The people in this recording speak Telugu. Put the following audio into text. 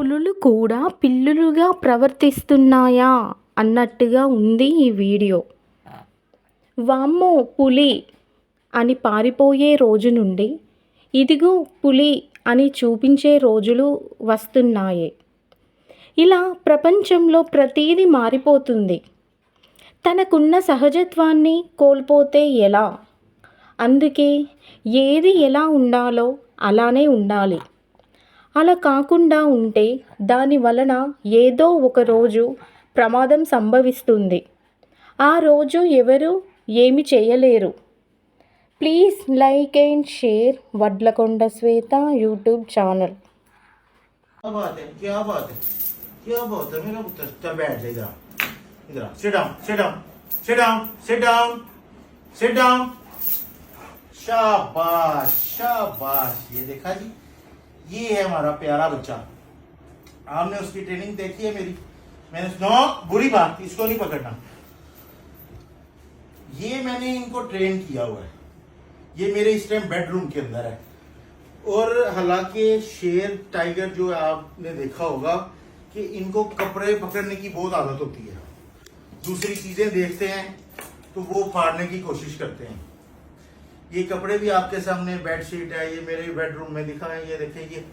పులులు కూడా పిల్లులుగా ప్రవర్తిస్తున్నాయా అన్నట్టుగా ఉంది ఈ వీడియో. వామ్మో పులి అని పారిపోయే రోజు నుండి ఇదిగో పులి అని చూపించే రోజులు వస్తున్నాయి. ఇలా ప్రపంచంలో ప్రతీది మారిపోతుంది. తనకున్న సహజత్వాన్ని కోల్పోతే ఎలా? అందుకే ఏది ఎలా ఉండాలో అలానే ఉండాలి. అలా కాకుండా ఉంటే దాని వలన ఏదో ఒక రోజు ప్రమాదం సంభవిస్తుంది ఆ రోజు ఎవరు ఏమి చేయలేరు please like and share Vadlakonda Swetha YouTube channel क्या बात है क्या बात है क्या बात है मेरा पुत्र चल बैठ जा इधर इधर sit down sit down sit down sit down sit down शाबाश शाबाश ये देखा जी ये है हमारा प्यारा बच्चा। आपने उसकी ट्रेनिंग देखी है मेरी। मैंने नो बुरी बात, इसको नहीं पकड़ना। ये मैंने इनको ट्रेन किया हुआ है। ये मेरे इस टाइम बेडरूम के अंदर है। और हालाँकि शेर टाइगर जो आपने देखा होगा कि इनको कपड़े पकड़ने की बहुत आदत होती है। दूसरी चीज़ें देखते हैं तो वो फाड़ने की कोशिश करते हैं। ये कपड़े भी आपके सामने बेड शीट है, ये मेरे बेडरूम में दिखा है ये देखें, ये